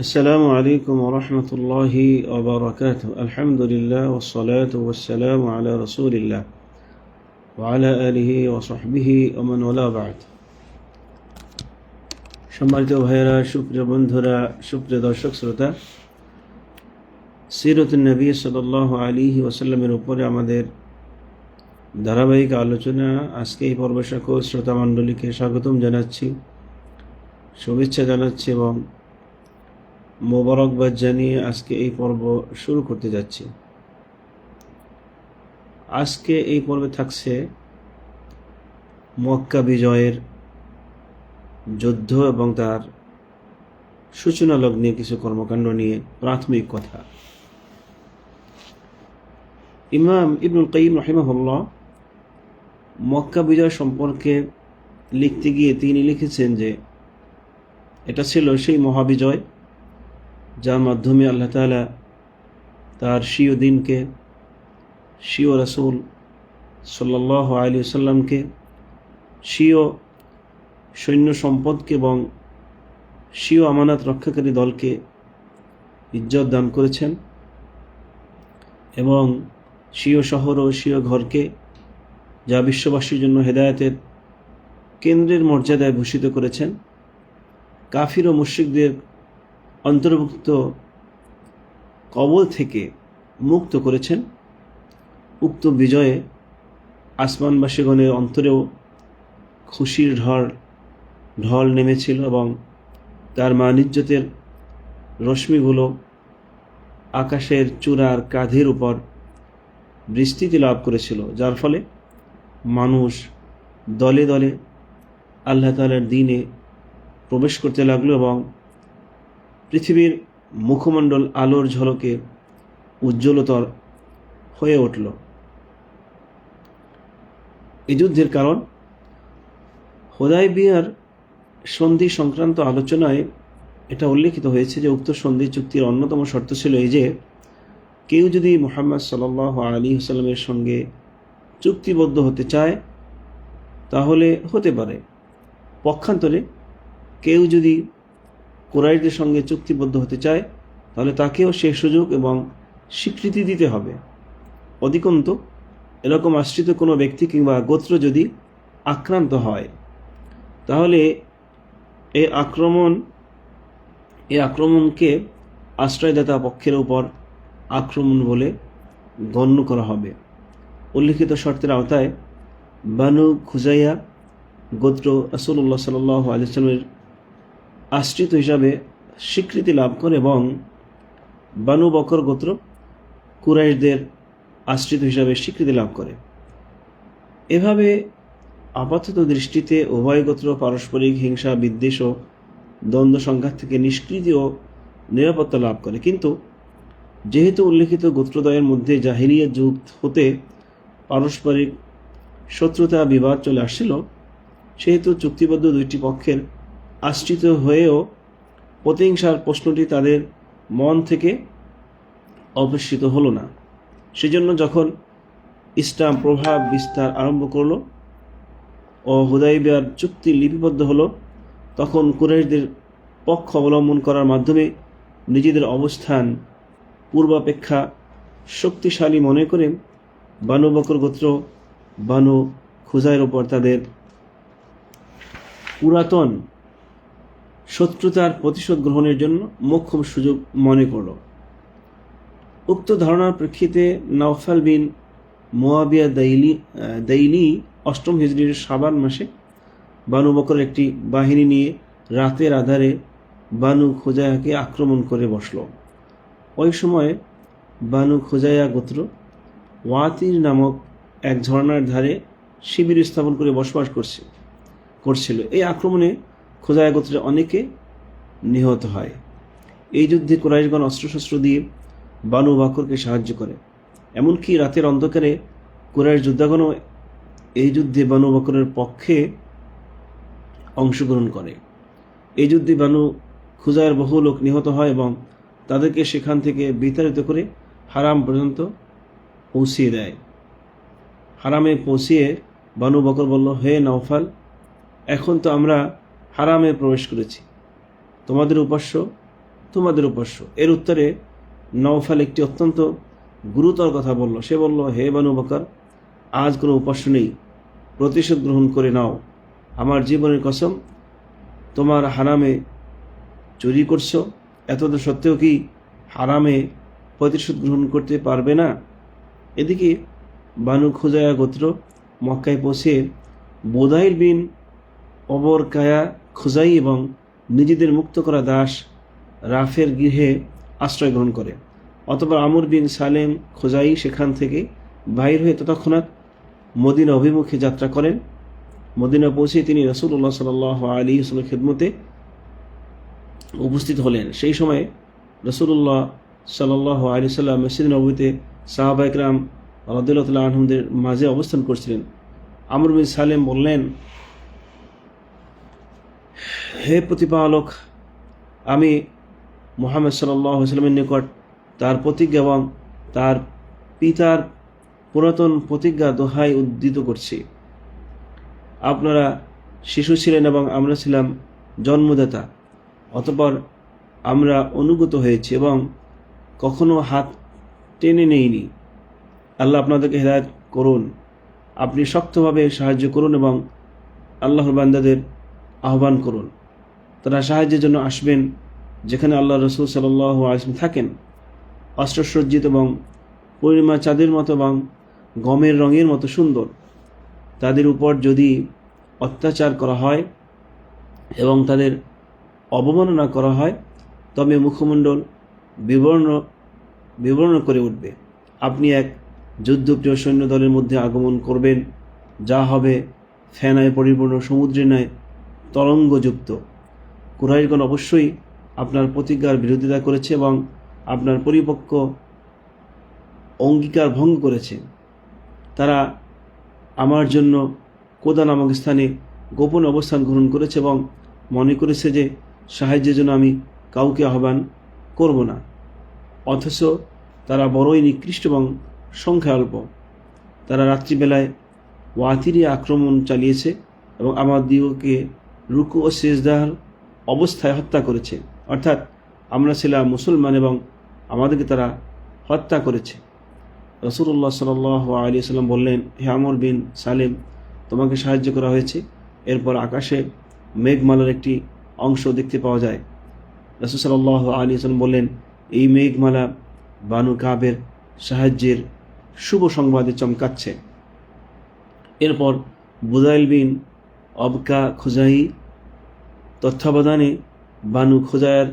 السلام عليكم ورحمة الله وبركاته الحمد لله والصلاة والسلام على رسول الله وعلى آله وصحبه ومن ولا بعد সম্মানিত ভাইয়েরা সুপ্রিয় বন্ধুরা সুপ্রিয় দর্শক শ্রোতা সিরতুল নবী সাল আলী ওসাল্লামের উপরে আমাদের ধারাবাহিক আলোচনা আজকে এই পর্ব সকল শ্রোতা মণ্ডলীকে স্বাগতম জানাচ্ছি শুভেচ্ছা জানাচ্ছি এবং মোবারকবাদ জানিয়ে আজকে এই পর্ব শুরু করতে যাচ্ছি। আজকে এই পর্বে থাকছে মক্কা বিজয়ের যুদ্ধ এবং তার সূচনা লগ্নে কিছু কর্মকাণ্ড নিয়ে প্রাথমিক কথা। ইমাম ইবনুল কাইম রহিমাহুল্লাহ মক্কা বিজয় সম্পর্কে লিখতে গিয়ে তিনি লিখেছেন যে, এটা ছিল সেই মহাবিজয় যার মাধ্যমে আল্লাহ তালা তার শিও দিনকে শিও রসুল সাল্লাহ আলী সাল্লামকে শিও সৈন্য সম্পদকে এবং স্বীয় আমানত রক্ষাকারী দলকে ইজ্জত দান করেছেন এবং স্বীয় শহর ও স্বীয় ঘরকে যা বিশ্ববাসীর জন্য হেদায়তের কেন্দ্রের মর্যাদায় ভূষিত করেছেন। কাফির ও মুশ্রিকদের অন্তর্ভুক্ত কবল থেকে মুক্ত করেছেন। উক্ত বিজয়ে আসমানবাসীগণের অন্তরেও খুশির ঢল ঢল নেমেছিল এবং তার মানিজ্যতের রশ্মিগুলো আকাশের চূড়ার কাঁধের উপর বৃষ্টিতে লাভ করেছিল, যার ফলে মানুষ দলে দলে আল্লাহ তালার দিনে প্রবেশ করতে লাগল এবং পৃথিবীর মুখমণ্ডল আলোর ঝলকে উজ্জ্বলতর হয়ে উঠল। এই যুদ্ধের কারণ? হোদাই বিয়ার সন্ধি সংক্রান্ত আলোচনায় এটা উল্লেখিত হয়েছে যে উক্ত সন্ধি চুক্তির অন্যতম শর্ত ছিল এই যে, কেউ যদি মোহাম্মদ সাল আলী হাসালামের সঙ্গে চুক্তিবদ্ধ হতে চায়, তাহলে হতে পারে। পক্ষান্তরে কেউ যদি কোরাইশদের সঙ্গে চুক্তিবদ্ধ হতে চায়, তাহলে তাকেও সে সুযোগ এবং স্বীকৃতি দিতে হবে। অধিকন্ত, এরকম আশ্রিত কোনো ব্যক্তি কিংবা গোত্র যদি আক্রান্ত হয়, তাহলে এই আক্রমণ এই আক্রমণকে আশ্রয়দাতা পক্ষের উপর আক্রমণ বলে গণ্য করা হবে। উল্লিখিত শর্তের আওতায় বানু খুজাইয়া গোত্র রসুল্লাহ সাল আলিয়াল্লামের আশ্রিত হিসাবে স্বীকৃতি লাভ করে এবং বানু বকর গোত্র কুরাইশদের আশ্রিত হিসাবে স্বীকৃতি লাভ করে। এভাবে আপাতত দৃষ্টিতে উভয় গোত্র পারস্পরিক হিংসা, বিদ্বেষ ও দ্বন্দ্ব সংঘাত থেকে নিষ্কৃতি ও নিরাপত্তা লাভ করে। কিন্তু যেহেতু উল্লেখিত গোত্রদয়ের মধ্যে জাহিরিয়া যুগ হতে পারস্পরিক শত্রুতা বিবাদ চলে আসছিল, সেহেতু চুক্তিবদ্ধ দুইটি পক্ষের আশ্রিত হয়েও প্রতিহিংসার প্রশ্নটি তাদের মন থেকে অপসৃত হলো না। সেজন্য যখন ইসলাম প্রভাব বিস্তার আরম্ভ করল ও হুদাইবিয়ার চুক্তি লিপিবদ্ধ হলো, তখন কুরাইশদের পক্ষ অবলম্বন করার মাধ্যমে নিজেদের অবস্থান পূর্বাপেক্ষা শক্তিশালী মনে করে বানু বকর গোত্র, বানু খুজাইয়ের ওপর তাদের পুরাতন শত্রুতার প্রতিশোধ গ্রহণের জন্য মোক্ষম সুযোগ মনে করল। উক্ত ধারণার প্রেক্ষিতে নওফাল বিন মোয়াবিয়া দাইলি দাইলি অষ্টম হিজড়ির সাবান মাসে বানু বকর একটি বাহিনী নিয়ে রাতের আধারে বানু খোজায়াকে আক্রমণ করে বসল। ওই সময় বানু খোজায়া গোত্র ওয়াতির নামক এক ঝর্ণার ধারে শিবির স্থাপন করে বসবাস করছে, করছিল। এই আক্রমণে খোজায়া গোত্রে অনেকে নিহত হয়। এই যুদ্ধে কোরাইশগণ অস্ত্রশস্ত্র দিয়ে বানু বাকরকে সাহায্য করে। এমনকি রাতের অন্ধকারে কুরাইশ যোদ্ধাগণও এই যুদ্ধে বানু বকরের পক্ষে অংশগ্রহণ করে। এই যুদ্ধে বানু খুজায়ের বহু লোক নিহত হয় এবং তাদেরকে সেখান থেকে বিতাড়িত করে হারাম পর্যন্ত পৌঁছিয়ে দেয়। হারামে পৌঁছিয়ে বানু বকর বলল, হে নওফাল, এখন তো আমরা হারামে প্রবেশ করেছি। তোমাদের উপাস্য তোমাদের উপাস্য। এর উত্তরে নওফাল একটি অত্যন্ত গুরুতর কথা বলল। সে বলল, হে বানু বকর, আজ কোনো উপাস্য নেই। প্রতিশোধ গ্রহণ করে নাও। আমার জীবনের কসম, তোমার হারামে চুরি করছ। এতদ সত্ত্বেও কি হারামে প্রতিশোধ গ্রহণ করতে পারবে না? এদিকে বানু খুজায়া গোত্র মক্কায় পৌঁছে বোদাইল বিন অবর কায়া খুজাই এবং নিজেদের মুক্ত করা দাস রাফের গৃহে আশ্রয় গ্রহণ করে। অতপর আমর বিন সালেম খোজাই সেখান থেকে বাহির হয়ে তৎক্ষণাৎ মদিনা অভিমুখে যাত্রা করেন। মদিনা পৌঁছে তিনি রসুল্লাহ সাল আলী হোসেনের খেদমতে উপস্থিত হলেন। সেই সময় রসুল্লাহ সাল আলী সাল্লাম মসজিদ নবীতে সাহাবা ইকরাম রদুল্লাহ আহমদের মাঝে অবস্থান করছিলেন। আমর বিন সালেম বললেন হে প্রতিপালক, আমি মোহাম্মদ সাল্লামের নিকট তার প্রতিজ্ঞা এবং তার পিতার পুরাতন প্রতিজ্ঞা দোহাই উদ্ধৃত করছি। আপনারা শিশু ছিলেন এবং আমরা ছিলাম জন্মদাতা, অতপর আমরা অনুগত হয়েছি এবং কখনো হাত টেনে নেইনি। আল্লাহ আপনাদেরকে হেদায়ত করুন। আপনি শক্তভাবে সাহায্য করুন এবং আল্লাহর বান্দাদের আহ্বান করুন। তারা সাহায্যের জন্য আসবেন, যেখানে আল্লাহ রসুল সাল আসম থাকেন। অস্ত্রসজ্জিত এবং পূর্ণিমা চাঁদের মতো এবং গমের রঙের মতো সুন্দর। তাদের উপর যদি অত্যাচার করা হয় এবং তাদের অবমাননা করা হয়, তবে মুখমণ্ডল বিবর্ণ বিবর্ণ করে উঠবে। আপনি এক যুদ্ধপ্রিয় সৈন্য দলের মধ্যে আগমন করবেন, যা হবে ফেনায় পরিপূর্ণ সমুদ্রে ন্যায় তরঙ্গযুক্ত। কুরাইশগণ অবশ্যই আপনার প্রতিজ্ঞার বিরোধিতা করেছে এবং আপনার পরিপক্ক অঙ্গীকার ভঙ্গ করেছে। তারা আমার জন্য কোদা নামক স্থানে গোপন অবস্থান গ্রহণ করেছে এবং মনে করেছে যে সাহায্যের জন্য আমি কাউকে আহ্বান করব না। অথচ তারা বড়ই নিকৃষ্ট এবং সংখ্যা অল্প। তারা রাত্রিবেলায় ওয়াতিরি আক্রমণ চালিয়েছে এবং আমার দিগকে রুকু ও শেষদার অবস্থায় হত্যা করেছে। অর্থাৎ আমরা ছিলাম মুসলমান এবং আমাদেরকে তারা হত্যা করেছে। রসুল্লাহ সাল আলী সাল্লাম বললেন, হে আমর বিন সালেম, তোমাকে সাহায্য করা হয়েছে। এরপর আকাশে মেঘমালার একটি অংশ দেখতে পাওয়া যায়। রসুল সাল্লাহ আলী সাল্লাম বললেন, এই মেঘমালা বানু কাবের সাহায্যের শুভ সংবাদে চমকাচ্ছে। এরপর বুদাইল বিন অবকা খুজাই তত্ত্বাবধানে বানু খোজায়ের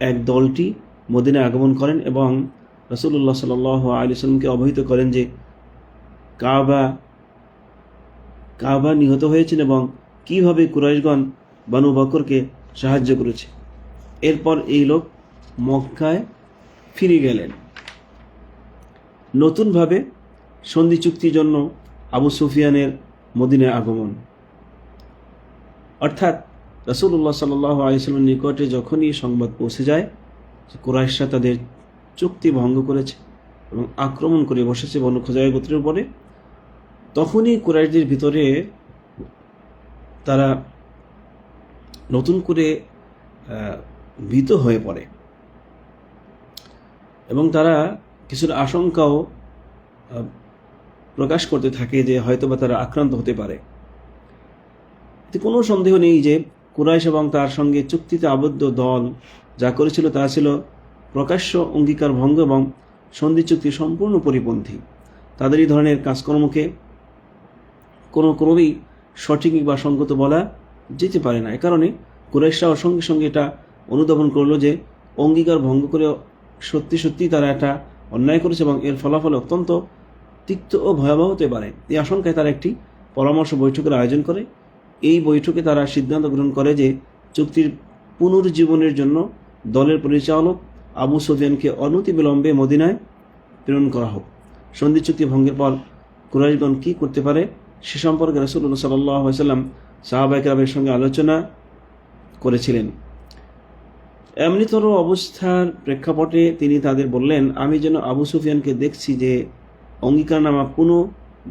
এক দলটি মদিনায় আগমন করেন এবং রসুল্লাহ সাল আলী সাল্লামকে অবহিত করেন যে কাবা কাবা নিহত হয়েছেন এবং কীভাবে কুরাইশগণ বানু বকরকে সাহায্য করেছে। এরপর এই লোক মক্কায় ফিরে গেলেন। নতুনভাবে সন্ধি চুক্তির জন্য আবু সুফিয়ানের মদিনায় আগমন। অর্থাৎ রসুল্লাহ সাল আলিয়াল্লামের নিকটে যখনই সংবাদ পৌঁছে যায় যে কুরাইশরা তাদের চুক্তি ভঙ্গ করেছে এবং আক্রমণ করে বসেছে বন খোজাই গোত্রের উপরে। তখনই কুরাইশদের ভিতরে তারা নতুন করে ভীত হয়ে পড়ে এবং তারা কিছুর আশঙ্কাও প্রকাশ করতে থাকে যে হয়তোবা তারা আক্রান্ত হতে পারে। কোনো সন্দেহ নেই যে কুরাইশ এবং তার সঙ্গে চুক্তিতে আবদ্ধ দল যা করেছিল তা ছিল প্রকাশ্য অঙ্গীকার ভঙ্গ এবং সন্ধি চুক্তি সম্পূর্ণ পরিপন্থী। তাদের এই ধরনের কাজকর্মকে কোনো ক্রমেই সঠিক বা সঙ্গত বলা যেতে পারে না। এ কারণে কুরাইশরাও সঙ্গে সঙ্গে এটা অনুধাবন করল যে অঙ্গীকার ভঙ্গ করে সত্যি সত্যি তারা এটা অন্যায় করেছে এবং এর ফলাফল অত্যন্ত তিক্ত ও ভয়াবহ হতে পারে এই আশঙ্কায় তারা একটি পরামর্শ বৈঠকের আয়োজন করে। এই বৈঠকে তারা সিদ্ধান্ত গ্রহণ করে যে চুক্তির পুনর্জীবনের জন্য দলের পরিচালক আবু সুফিয়ানকে অনতিবিলম্বে মদিনায় প্রেরণ করা হোক। সন্ধি চুক্তি ভঙ্গের পর কুরাইশগণ কী করতে পারে সে সম্পর্কে রসুল্লাহ সাল্লাম সাহাবাইকরামের সঙ্গে আলোচনা করেছিলেন। এমনিতর অবস্থার প্রেক্ষাপটে তিনি তাদের বললেন, আমি যেন আবু সুফিয়ানকে দেখছি যে অঙ্গীকারনামা পুনঃ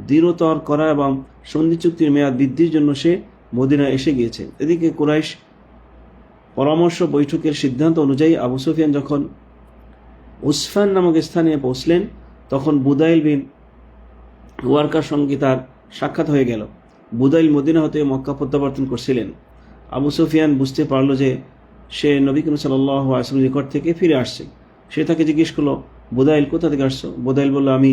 দৃঢ়তর করা এবং সন্ধি চুক্তির মেয়াদ বৃদ্ধির জন্য সে মদিনা এসে গিয়েছে। এদিকে কুরাইশ পরামর্শ বৈঠকের সিদ্ধান্ত অনুযায়ী আবু সুফিয়ান যখন উসফান নামক স্থানে পৌঁছলেন, তখন বুদাইল বিন ওয়ার্কার সঙ্গে তার সাক্ষাৎ হয়ে গেল। বুদাইল মদিনা হতে মক্কা প্রত্যাবর্তন করছিলেন। আবু সুফিয়ান বুঝতে পারল যে সে নবী করিম সাল্লাহ আসলামের নিকট থেকে ফিরে আসছে। সে তাকে জিজ্ঞেস করল, বুদাইল, কোথা থেকে আসছো? বুদাইল বলল, আমি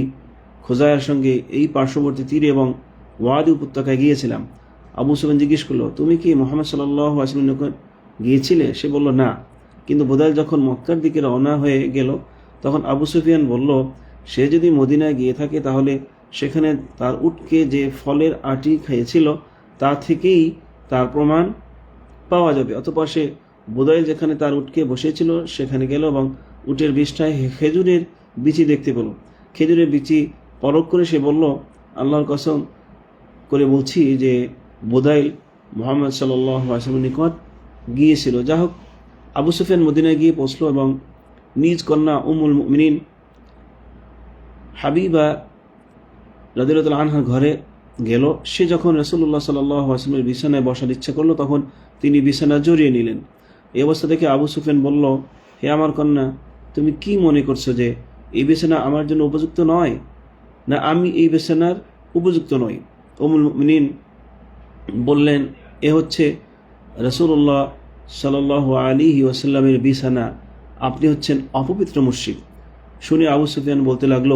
খোজায়ের সঙ্গে এই পার্শ্ববর্তী তীরে এবং ওয়াদি উপত্যকায় গিয়েছিলাম। আবু সুফিয়ান জিজ্ঞেস করল, তুমি কি মোহাম্মদ সাল্লাহ নিকট গিয়েছিলে? সে বলল, না। কিন্তু বুদাইল যখন মক্কার দিকে রওনা হয়ে গেল, তখন আবু সুফিয়ান বলল, সে যদি মদিনায় গিয়ে থাকে তাহলে সেখানে তার উটকে যে ফলের আটি খেয়েছিল তা থেকেই তার প্রমাণ পাওয়া যাবে। অতপর সে বোদাইল যেখানে তার উটকে বসেছিল সেখানে গেল এবং উটের বিষটায় খেজুরের বিচি দেখতে পেল। খেজুরের বিচি পরখ করে সে বলল, আল্লাহর কসম করে বলছি যে বুদাইল মোহাম্মদ সাল্লাহ আসলামের নিকট গিয়েছিল। যা হোক আবু সুফিয়ান মদিনায় গিয়ে পৌঁছল এবং নিজ কন্যা উমুল মিনিন হাবিবা রাদিল্লাহ আনহার ঘরে গেল। সে যখন রসুল্লাহ সাল্লামের বিছানায় বসার ইচ্ছা করল, তখন তিনি বিছানা জড়িয়ে নিলেন। এই অবস্থা দেখে আবু সুফেন বলল, হে আমার কন্যা, তুমি কি মনে করছ যে এই বিছানা আমার জন্য উপযুক্ত নয়? না, আমি এই বিছানার উপযুক্ত নই। ওমুল মিনিন বললেন, এ হচ্ছে রসুল্লাহ সাল আলী ওসাল্লামের বিছানা। আপনি হচ্ছেন অপবিত্র মুর্শিদ শুনে আবু সুফিয়ান বলতে লাগল,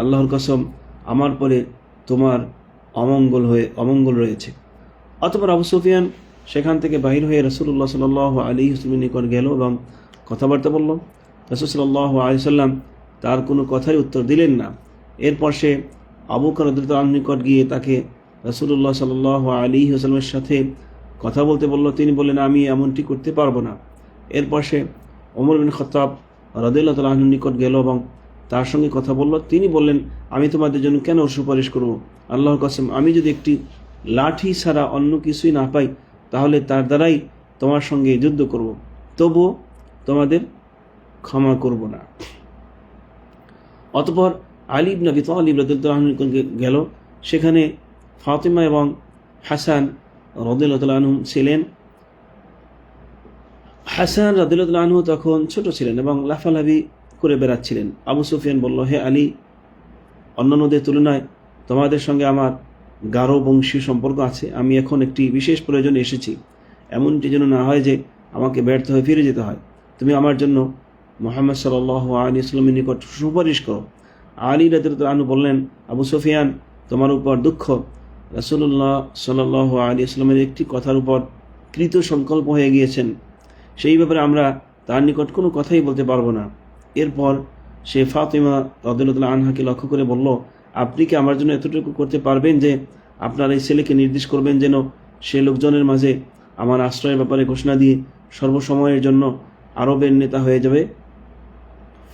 আল্লাহর কসম, আমার পরে তোমার অমঙ্গল হয়ে, অমঙ্গল রয়েছে। অতপর আবু সুফিয়ান সেখান থেকে বাহির হয়ে রসুল্লাহ সাল আলী হুসলিমের নিকট গেল এবং কথাবার্তা বলল, রসুল সাল্লাহ আলি সাল্লাম তার কোনো কথাই উত্তর দিলেন না। এরপর সে আবু করদুল্লাহ নিকট গিয়ে তাকে রসুল্লাহ সাল আলী হুসলামের সাথে কথা বলতে বলল, তিনি বললেন, আমি এমনটি করতে পারব না। এরপর সে অমর বিন খতাব রদুল্লাহ তালাহনুর নিকট গেল এবং তার সঙ্গে কথা বলল। তিনি বললেন, আমি তোমাদের জন্য কেন সুপারিশ করব? আল্লাহর কসম, আমি যদি একটি লাঠি ছাড়া অন্য কিছুই না পাই, তাহলে তার দ্বারাই তোমার সঙ্গে যুদ্ধ করব। তবুও তোমাদের ক্ষমা করব না। অতপর আলিব নবী তালিব রদুল্লাহনুর গেল। সেখানে ফাতিমা এবং হাসান রদুল্লাহ ছিলেন। হাসান রাদিল্লাহ আনহু তখন ছোট ছিলেন এবং লাফালাফি করে বেড়াচ্ছিলেন। আবু সুফিয়ান বলল, হে আলী, অন্যান্যদের তুলনায় তোমাদের সঙ্গে আমার গারো বংশী সম্পর্ক আছে। আমি এখন একটি বিশেষ প্রয়োজনে এসেছি। এমনটি যেন না হয় যে আমাকে ব্যর্থ হয়ে ফিরে যেতে হয়। তুমি আমার জন্য মোহাম্মদ সাল আলী ইসলামের নিকট সুপারিশ করো। আলী রাদিল্লাহ আনহু বললেন, আবু সুফিয়ান, তোমার উপর দুঃখ রাসুল্লাহ সাল আলী ইসলামের একটি কথার উপর কৃত সংকল্প হয়ে গিয়েছেন। সেই ব্যাপারে আমরা তার নিকট কোনো কথাই বলতে পারব না। এরপর সে ফাতিমা রদুল্লাহ আনহাকে লক্ষ্য করে বলল, আপনি কি আমার জন্য এতটুকু করতে পারবেন যে আপনার এই ছেলেকে নির্দেশ করবেন যেন সে লোকজনের মাঝে আমার আশ্রয়ের ব্যাপারে ঘোষণা দিয়ে সর্বসময়ের জন্য আরবের নেতা হয়ে যাবে?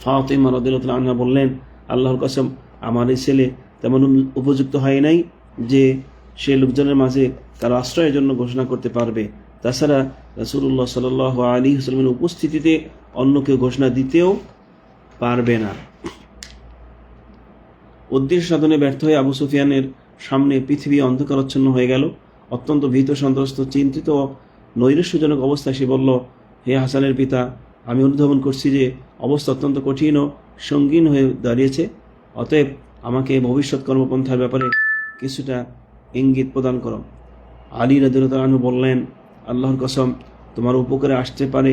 ফাতিমা রদুল্লাহ আনহা বললেন, আল্লাহর কসম, আমার এই ছেলে তেমন উপযুক্ত হয় নাই। যে সে লোকজনের মাঝে তার আশ্রয়ের জন্য ঘোষণা করতে পারবে। তাছাড়া রাসুল্লাহ সাল আলী হুসলামের উপস্থিতিতে অন্য কেউ ঘোষণা দিতেও পারবে না। উদ্দেশ্য সাধনে ব্যর্থ হয়ে আবু সুফিয়ানের সামনে পৃথিবী অন্ধকারচ্ছন্ন হয়ে গেল। অত্যন্ত ভীত, সন্ত্রস্ত, চিন্তিত ও নৈরাশ্যজনক অবস্থায় সে বলল, হে হাসানের পিতা, আমি অনুধাবন করছি যে অবস্থা অত্যন্ত কঠিন ও সঙ্গীন হয়ে দাঁড়িয়েছে। অতএব আমাকে ভবিষ্যৎ কর্মপন্থার ব্যাপারে কিছুটা ইঙ্গিত প্রদান করো। আলী রাজু বললেন, আল্লাহর কসম, তোমার উপকারে আসতে পারে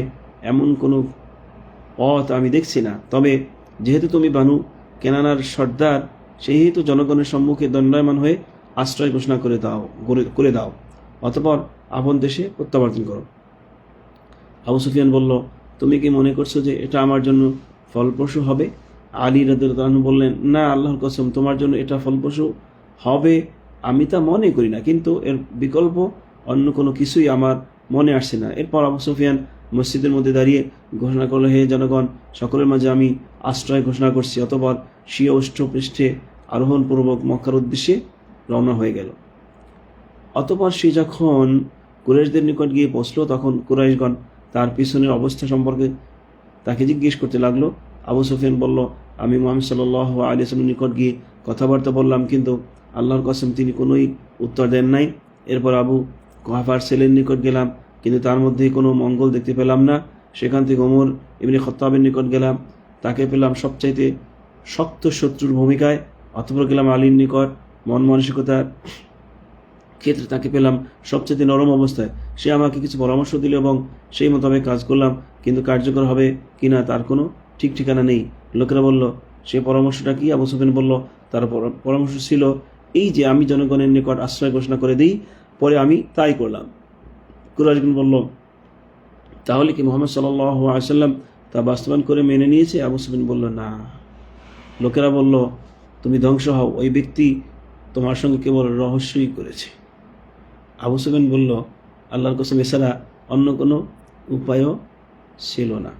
এমন কোনো পথ আমি দেখছি না। তবে যেহেতু তুমি বানু কেনানার সর্দার, সেহেতু জনগণের সম্মুখে দণ্ডায়মান হয়ে আশ্রয় ঘোষণা করে দাও করে দাও। অতপর আপন দেশে প্রত্যাবর্তন করো। আবু সুফিয়ান বলল, তুমি কি মনে করছ যে এটা আমার জন্য ফলপ্রসূ হবে? আলী রাদু বললেন, না, আল্লাহর কসম, তোমার জন্য এটা ফলপ্রসূ হবে, আমি তা মনে করি না, কিন্তু এর বিকল্প অন্য কোনো কিছুই আমার মনে আসছে না। এরপর আবু সুফিয়ান মসজিদের মধ্যে দাঁড়িয়ে ঘোষণা করল, হে জনগণ, সকলের মাঝে আমি আশ্রয় ঘোষণা করছি। অতপর উষ্ঠ পৃষ্ঠে আরোহণপূর্বক মক্কার উদ্দেশ্যে রওনা হয়ে গেল। অতপর সে যখন কুরাইশদের নিকট গিয়ে পৌঁছলো, তখন কুরাইশগণ তার পিছনের অবস্থা সম্পর্কে তাকে জিজ্ঞেস করতে লাগল। আবু সুফিয়ান বলল, আমি মোহাম্মদ সাল আলী আসলামের নিকট গিয়ে কথাবার্তা বললাম, কিন্তু আল্লাহর কসম, তিনি কোনোই উত্তর দেন নাই। এরপর আবু কোহাফার ছেলের নিকট গেলাম, কিন্তু তার মধ্যে কোনো মঙ্গল দেখতে পেলাম না। সেখান থেকে ওমর এমনি খত্তাবের নিকট গেলাম, তাকে পেলাম সবচাইতে শক্ত শত্রুর ভূমিকায়। অথবা গেলাম আলীর নিকট, মন মানসিকতার ক্ষেত্রে তাকে পেলাম সবচেয়ে নরম অবস্থায়। সে আমাকে কিছু পরামর্শ দিল এবং সেই মোতাবেক কাজ করলাম, কিন্তু কার্যকর হবে কিনা তার কোনো ঠিক ঠিকানা নেই। লোকেরা বলল, সে পরামর্শটা কি? আবু সুফিয়ান বলল, তার পরামর্শ ছিল এই যে আমি জনগণের নিকট আশ্রয় ঘোষণা করে দিই, পরে আমি তাই করলাম। কুরাজগুন বলল, তাহলে কি মোহাম্মদ সাল্লাহ আসাল্লাম তা বাস্তবায়ন করে মেনে নিয়েছে? আবু সুফিয়ান বলল, না। লোকেরা বলল, তুমি ধ্বংস হও, ওই ব্যক্তি তোমার সঙ্গে কেবল রহস্যই করেছে। আবু সুফিয়ান বলল, আল্লাহর কসম, এছাড়া অন্য কোনো উপায়ও ছিল না।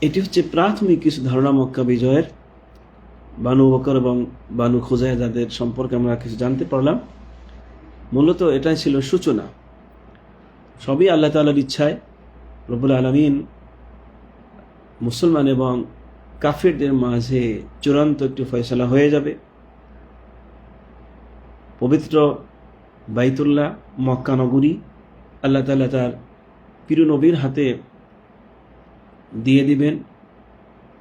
এটি হচ্ছে প্রাথমিক কিছু ধারণা মক্কা বিজয়ের বানু বকর এবং বানু খোজায় যাদের সম্পর্কে আমরা কিছু জানতে পারলাম। মূলত এটাই ছিল সূচনা। সবই আল্লাহ তালার ইচ্ছায় রবুল আলমিন মুসলমান এবং কাফিরদের মাঝে চূড়ান্ত একটি ফয়সলা হয়ে যাবে। পবিত্র বাইতুল্লাহ মক্কানগরী আল্লাহ তালা তার প্রিয় নবীর হাতে দিয়ে দিবেন,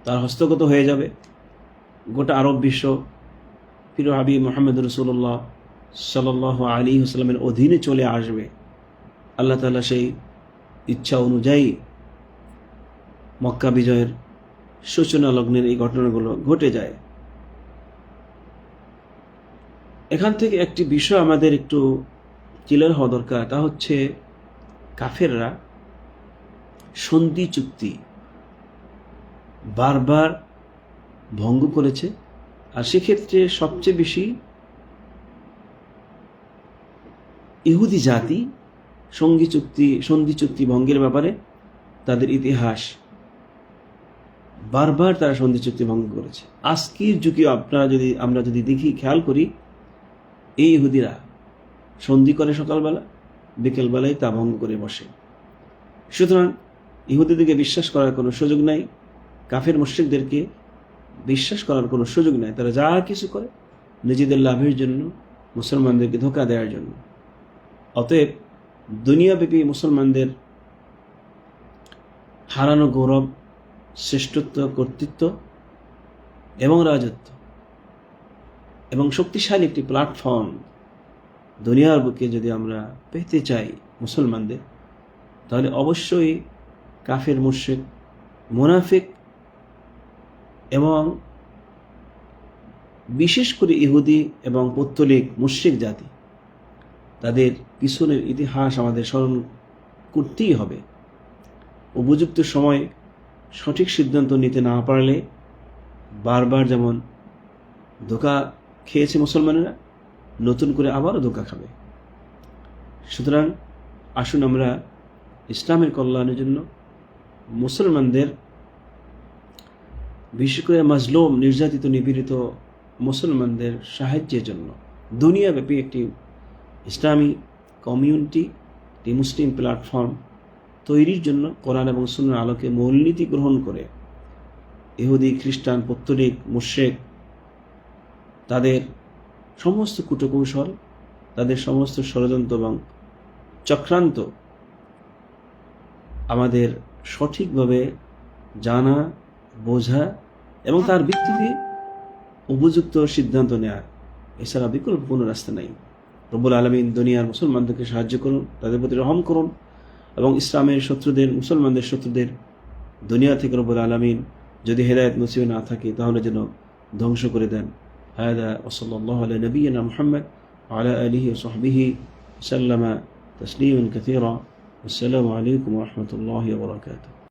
তার হস্তগত হয়ে যাবে। গোটা আরব বিশ্ব প্রিয় হাবি মোহাম্মদ রসুল্লাহ সাল আলী হুসলামের অধীনে চলে আসবে। আল্লাহ তালা সেই ইচ্ছা অনুযায়ী মক্কা বিজয়ের সূচনা লগ্নের এই ঘটনাগুলো ঘটে যায়। এখান থেকে একটি বিষয় আমাদের একটু ক্লিয়ার হওয়া দরকার, তা হচ্ছে কাফেররা সন্ধি চুক্তি বারবার ভঙ্গ করেছে। আর সেক্ষেত্রে সবচেয়ে বেশি ইহুদি জাতি সঙ্গী চুক্তি, সন্ধি চুক্তি ভঙ্গের ব্যাপারে তাদের ইতিহাস বারবার তারা সন্ধি চুক্তি ভঙ্গ করেছে। আজকের যুগে আপনারা যদি, আমরা যদি দেখি, খেয়াল করি, এই ইহুদিরা সন্ধি করে সকালবেলা, বিকেলবেলায় তা ভঙ্গ করে বসে। সুতরাং ইহুদিদেরকে বিশ্বাস করার কোনো সুযোগ নাই। কাফের মুশ্রিকদেরকে বিশ্বাস করার কোনো সুযোগ নাই। তারা যা কিছু করে নিজেদের লাভের জন্য, মুসলমানদেরকে ধোকা দেওয়ার জন্য। অতএব দুনিয়াব্যাপী মুসলমানদের হারানো গৌরব, শ্রেষ্ঠত্ব, কর্তৃত্ব এবং রাজত্ব এবং শক্তিশালী একটি প্ল্যাটফর্ম দুনিয়ার বুকে যদি আমরা পেতে চাই মুসলমানদের, তাহলে অবশ্যই কাফের মুর্শেক মুনাফিক এবং বিশেষ করে ইহুদি এবং পত্তলিক মুশ্রিক জাতি, তাদের পিছনের ইতিহাস আমাদের স্মরণ করতেই হবে। উপযুক্ত সময় সঠিক সিদ্ধান্ত নিতে না পারলে বারবার যেমন ধোকা খেয়েছে মুসলমানেরা, নতুন করে আবারও ধোকা খাবে। সুতরাং আসুন আমরা ইসলামের কল্যাণের জন্য মুসলমানদের বিশেষ করে মাজলুম, নির্যাতিত, নিপীড়িত মুসলমানদের সাহায্যের জন্য। দুনিয়াব্যাপী একটি ইসলামী কমিউনিটি, একটি মুসলিম প্ল্যাটফর্ম তৈরির জন্য কোরআন এবং সুন্নার আলোকে মূলনীতি গ্রহণ করে। ইহুদি, খ্রিস্টান, পত্তলিক মুশেক তাদের সমস্ত কুটকৌশল, তাদের সমস্ত ষড়যন্ত্র এবং চক্রান্ত আমাদের সঠিকভাবে জানা বোঝা এবং তার ভিত্তিতে উপযুক্ত সিদ্ধান্ত নেওয়া এছাড়া বিকল্প কোনো রাস্তা নাই। রব্বুল আলমিন দুনিয়ার মুসলমানদেরকে সাহায্য করুন, তাদের প্রতি রহম করুন এবং ইসলামের শত্রুদের, মুসলমানদের শত্রুদের দুনিয়া থেকে রব্বুল আলমিন যদি হেদায়ত নসিব না থাকে, তাহলে যেন ধ্বংস করে দেন। হায়দা ওসল্লাহ আল নবীনা মোহাম্মদ আলা আলহি ওসহবিহি সাল্লামা তসলিম কথিরা আসসালামু রহমতুল্লাহ বরাকাতু